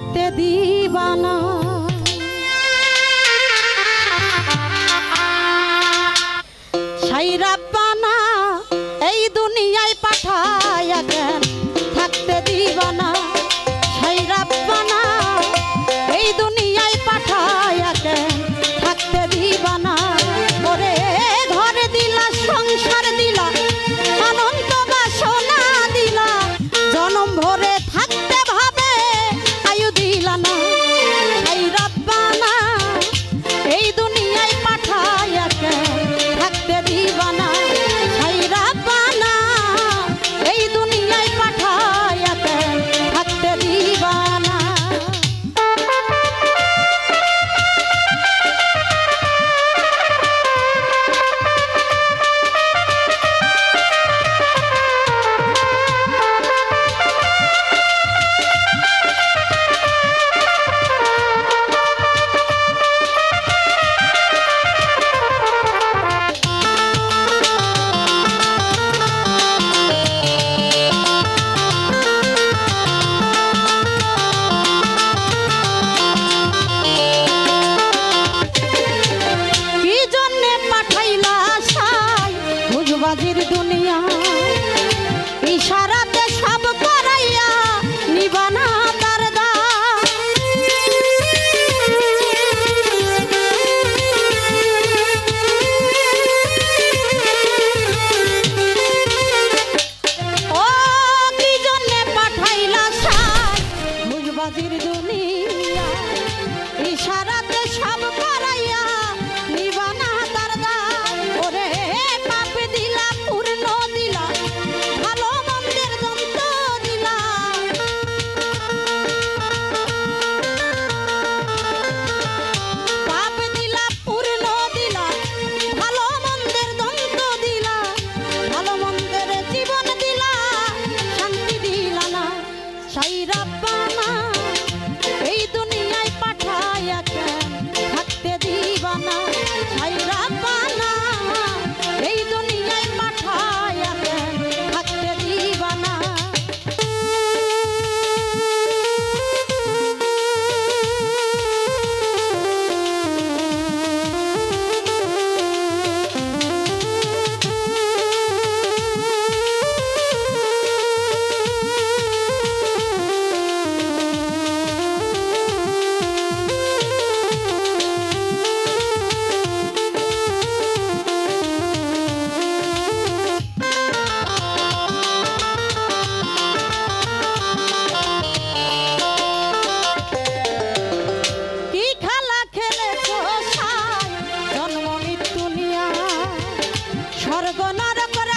থাকতে দিবানা। সাইরাপানা এই দুনিয়ায় পাঠায় থাকতে দিবানা। I motherfucker.